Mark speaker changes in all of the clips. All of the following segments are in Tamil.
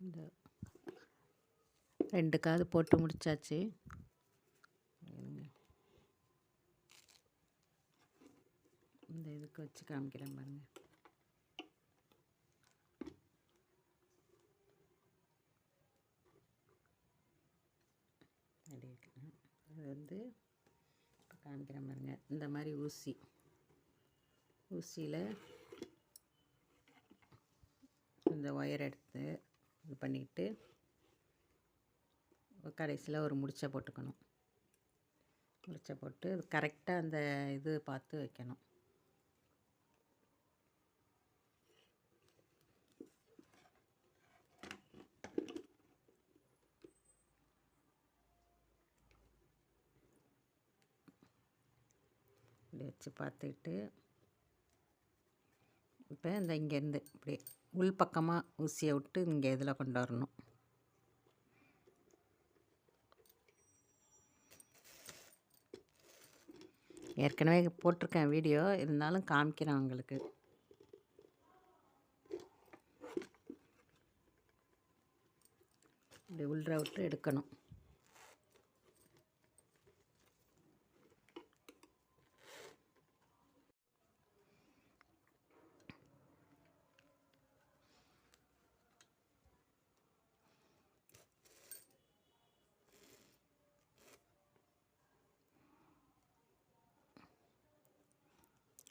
Speaker 1: இந்த ரெண்டு காது போட்டு முடித்தாச்சு இந்த இதுக்கு வச்சு காமிக்கிறேன் பாருங்கள் அப்படி இருக்கு. அது வந்து இப்போ காமிக்கிறேன் பாருங்க. இந்த மாதிரி ஊசி. ஊசியில் இந்த ஒயர் எடுத்து இது பண்ணிக்கிட்டு கடைசியில் ஒரு முடிச்சை போட்டுக்கணும். முடிச்சை போட்டு கரெக்டாக அந்த இது பார்த்து வைக்கணும். இப்படி வச்சு பார்த்துக்கிட்டு இப்போ இந்த இங்கேருந்து இப்படி உள் பக்கமாக ஊசியை விட்டு இங்கே இதில் கொண்டு வரணும். ஏற்கனவே போட்டிருக்கேன் வீடியோ இருந்தாலும் காமிக்கிறேன் உங்களுக்கு. இப்படி உள்ற விட்டு எடுக்கணும்.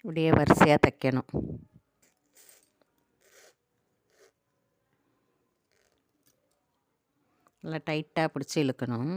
Speaker 1: இப்படியே வரிசையாக தைக்கணும். நல்லா டைட்டாக பிடிச்சி இழுக்கணும்.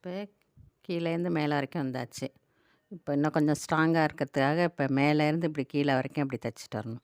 Speaker 1: இப்போ கீழேருந்து மேலே வரைக்கும் வந்தாச்சு. இப்போ இன்னும் கொஞ்சம் ஸ்ட்ராங்காக இருக்கிறதுக்காக இப்போ மேலேருந்து இப்படி கீழே வரைக்கும் இப்படி தைச்சிட்டு வரணும்.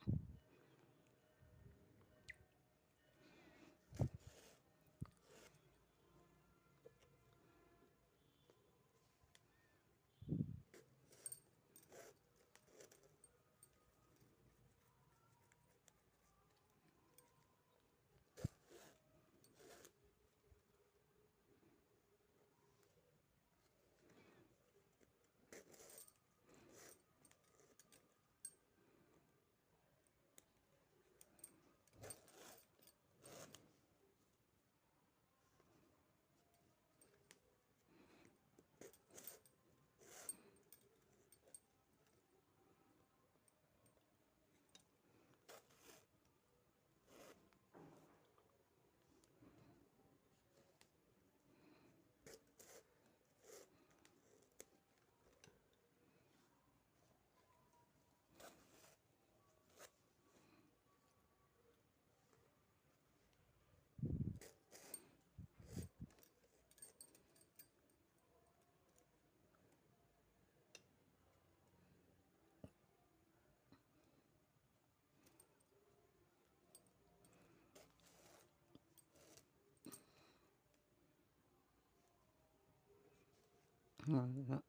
Speaker 1: அவ்வளோதான்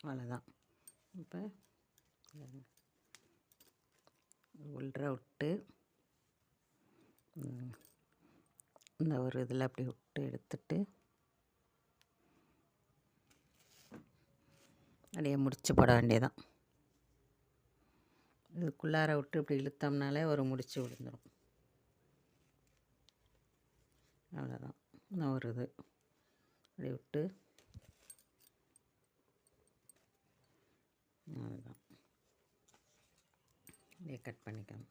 Speaker 1: அவ்வளோதான் இப்போ உள்ற விட்டு இந்த ஒரு இதில் அப்படி விட்டு எடுத்துட்டு அப்படியே முடிச்சு போட வேண்டியதான் இதுக்குள்ளார விட்டு இப்படி இழுத்தோம்னாலே ஒரு முடிச்சு விழுந்துடும் அவ்வளோதான். இன்னும் ஒரு இது அப்படி விட்டு அவ்வளோதான். அப்படியே கட் பண்ணிக்கணும்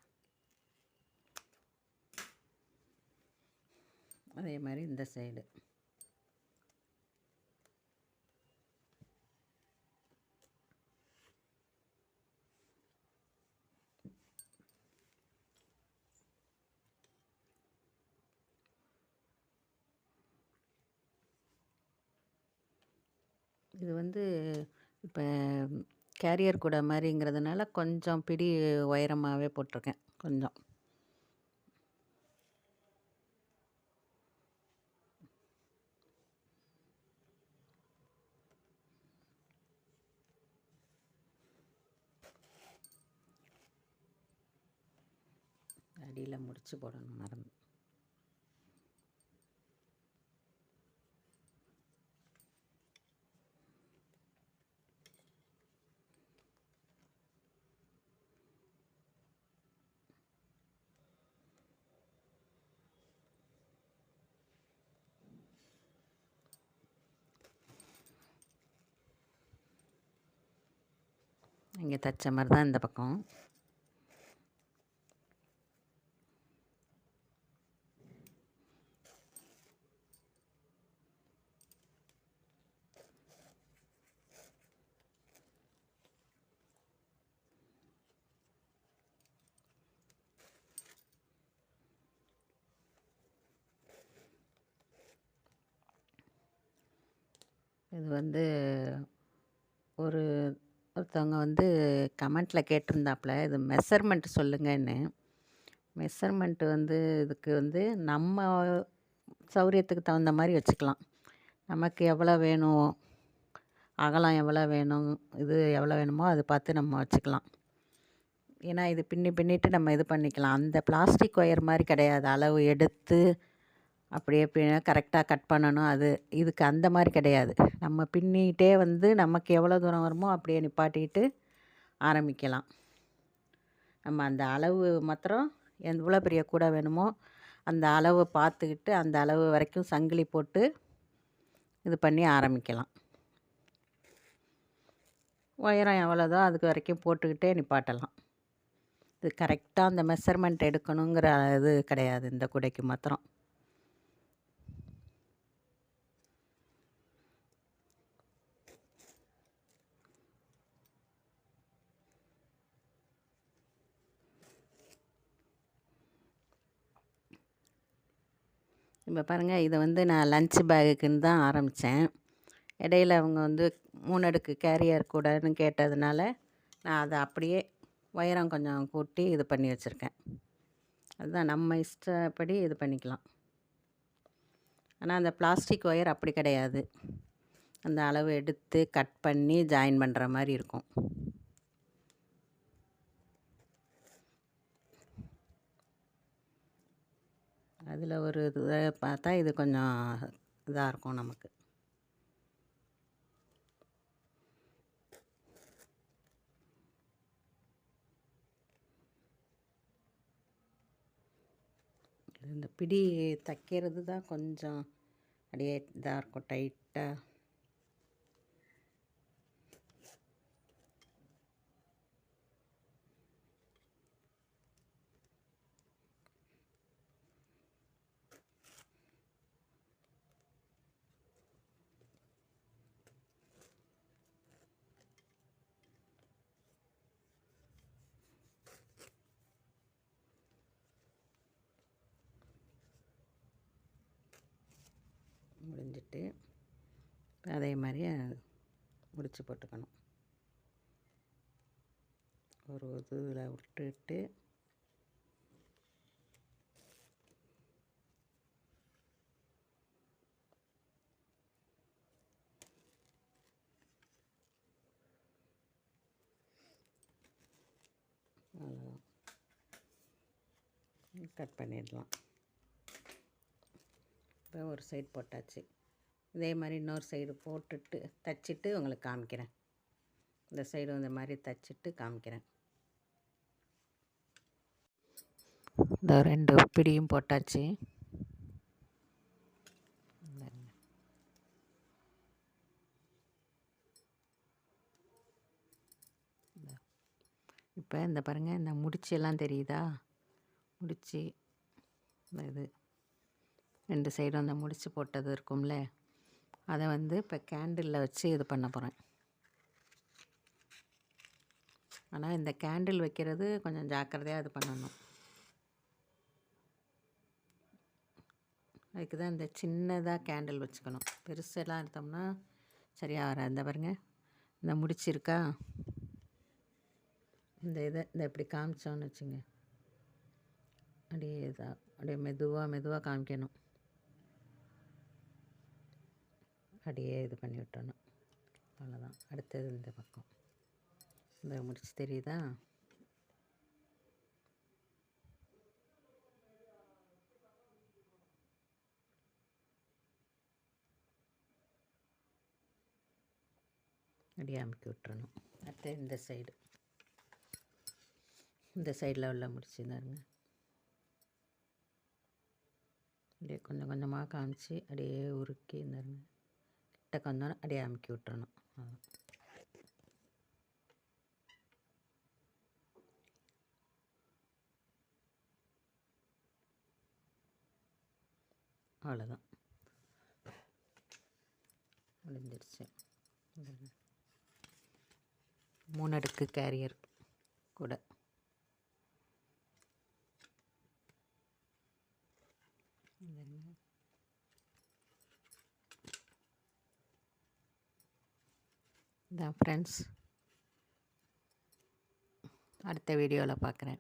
Speaker 1: அதே மாதிரி இந்த சைடு இது வந்து இப்போ கேரியர் கூட மாதிரிங்கிறதுனால கொஞ்சம் பிடி உயரமாகவே போட்டிருக்கேன் கொஞ்சம். அடியில் முடித்து போடணும் மறந்து. இங்கே தைச்ச மாதிரி தான் இந்த பக்கம். இது வந்து ஒரு ஒருத்தவங்க வந்து கமெண்ட்டில் கேட்டிருந்தாப்புல இது மெஷர்மெண்ட் சொல்லுங்கன்னு. மெஷர்மெண்ட்டு வந்து இதுக்கு வந்து நம்ம சௌரியத்துக்கு தகுந்த மாதிரி வச்சுக்கலாம். நமக்கு எவ்வளோ வேணும் அகலம் எவ்வளோ வேணும் இது எவ்வளோ வேணுமோ அதை பார்த்து நம்ம வச்சுக்கலாம். ஏன்னா இது பின்னி பின்னிட்டு நம்ம இது பண்ணிக்கலாம். அந்த பிளாஸ்டிக் ஒயர் மாதிரி கிடையாது. அளவு எடுத்து அப்படியே பி கரெக்டாக கட் பண்ணணும். அது இதுக்கு அந்த மாதிரி கிடையாது. நம்ம பின்னிக்கிட்டே வந்து நமக்கு எவ்வளோ தூரம் வருமோ அப்படியே நிப்பாட்டிட்டு ஆரம்பிக்கலாம். நம்ம அந்த அளவு மாத்திரம் எவ்வளோ பெரிய கூடை வேணுமோ அந்த அளவை பார்த்துக்கிட்டு அந்த அளவு வரைக்கும் சங்கிலி போட்டு இது பண்ணி ஆரம்பிக்கலாம். உயரம் எவ்வளோதோ அதுக்கு வரைக்கும் போட்டுக்கிட்டே நிப்பாட்டலாம். இது கரெக்டாக அந்த மெஷர்மெண்ட் எடுக்கணுங்கிற இது கிடையாது இந்த குடைக்கு மாத்திரம். இப்போ பாருங்கள் இதை வந்து நான் லஞ்ச் பேகுக்குன்னு தான் ஆரம்பித்தேன் இடையில அவங்க வந்து மூணடுக்கு கேரியர் கூடன்னு கேட்டதுனால நான் அதை அப்படியே உயரம் கொஞ்சம் கூட்டி இது பண்ணி வச்சுருக்கேன். அதுதான் நம்ம இஷ்டப்படி இது பண்ணிக்கலாம். ஆனால் அந்த பிளாஸ்டிக் ஒயர் அப்படி கிடையாது. அந்த அளவு எடுத்து கட் பண்ணி ஜாயின் பண்ணுற மாதிரி இருக்கும். அதில் ஒரு இதை பார்த்தா இது கொஞ்சம் இதாக இருக்கும் நமக்கு. இந்த பிடி தைக்கிறது தான் கொஞ்சம் அப்படியே இதாக இருக்கும் டைட்டாக முடிஞ்சிட்டு அதே மாதிரி முடித்து போட்டுக்கணும். ஒரு இதில் விட்டுட்டு கட் பண்ணிடலாம். இப்போ ஒரு சைட் போட்டாச்சு. இதே மாதிரி இன்னொரு சைடு போட்டுட்டு தைச்சிட்டு உங்களுக்கு காமிக்கிறேன். இந்த சைடு இந்த மாதிரி தைச்சிட்டு காமிக்கிறேன். இந்த ரெண்டு பிடியும் போட்டாச்சு. இப்போ இந்த பாருங்கள் இந்த முடிச்செல்லாம் தெரியுதா? முடிச்சு இந்த இது. ரெண்டு சைடும் அந்த முடிச்சு போட்டது இருக்கும்ல. அதை வந்து இப்போ கேண்டிலில் வச்சு இது பண்ண போகிறேன். ஆனால் இந்த கேண்டில் வைக்கிறது கொஞ்சம் ஜாக்கிரதையாக இது பண்ணணும். அதுக்கு தான் இந்த சின்னதாக கேண்டில் வச்சுக்கணும். பெருசெல்லாம் எடுத்தோம்னா சரியாக வராது. இந்த பாருங்கள் இந்த முடிச்சிருக்கா? இந்த இதை இந்த இப்படி காமிச்சோன்னு வச்சுங்க. அப்படியே இதாக அப்படியே மெதுவாக மெதுவாக காமிக்கணும். அப்படியே இது பண்ணி விட்டணும் அவ்வளோதான் அடுத்தது இந்த பக்கம். இந்த முடிச்சு தெரியுதா? அப்படியே அமுக்கி விட்டுறணும். அடுத்து இந்த சைடு இந்த சைடில் உள்ள முடிச்சுருந்தாருங்க அப்படியே கொஞ்சம் கொஞ்சமாக காமிச்சு அப்படியே உருக்கி இருந்தாருங்க கிட்ட வந்தோன்னே அப்படியே அமுக்கி விட்டுறணும் அவ்வளோதான் அவ்வளோதான் முடிஞ்சிருச்சு மூணு அடுக்கு கேரியர் கூட இதான் ஃப்ரெண்ட்ஸ் அடுத்த வீடியோவில் பார்க்குறேன்